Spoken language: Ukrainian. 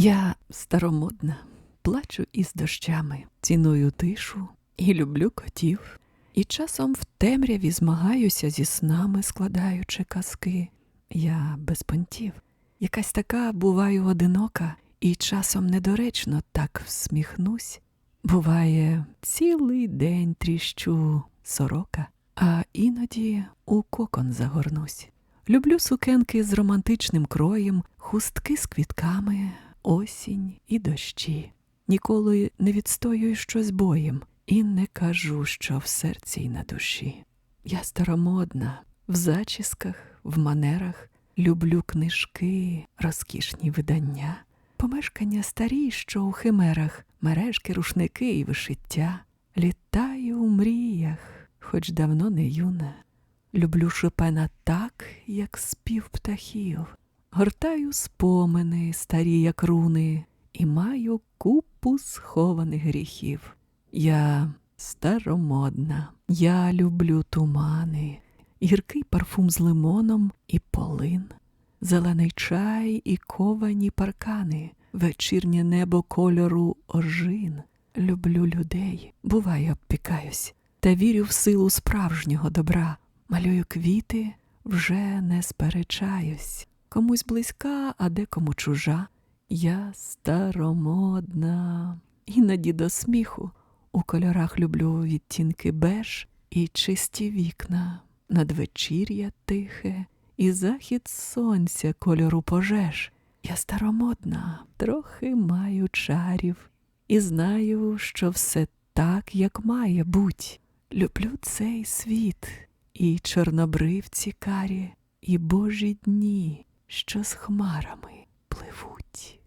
Я старомодна, плачу із дощами, ціную тишу і люблю котів. І часом в темряві змагаюся зі снами, складаючи казки. Я без понтів, якась така буваю одинока, і часом недоречно так всміхнусь. Буває, цілий день тріщу сорока, а іноді у кокон загорнусь. Люблю сукенки з романтичним кроєм, хустки з квітками, осінь і дощі. Ніколи не відстоюю щось боєм і не кажу, що в серці й на душі. Я старомодна, в зачісках, в манерах, люблю книжки, розкішні видання, помешкання старі, що у химерах, мережки, рушники і вишиття. Літаю у мріях, хоч давно не юна. Люблю Шопена так, як спів птахів. Гортаю спомини, старі, як руни, і маю купу схованих гріхів. Я старомодна, я люблю тумани, гіркий парфум з лимоном і полин, зелений чай і ковані паркани, вечірнє небо кольору ожин. Люблю людей, буває, обпікаюсь, та вірю в силу справжнього добра. Малюю квіти, вже не сперечаюсь. Комусь близька, а декому чужа. Я старомодна, іноді до сміху. У кольорах люблю відтінки беж і чисті вікна, надвечір'я тихе, і захід сонця кольору пожеж. Я старомодна, трохи маю чарів, і знаю, що все так, як має буть. Люблю цей світ, і чорнобривці карі, і божі дні, що з хмарами пливуть.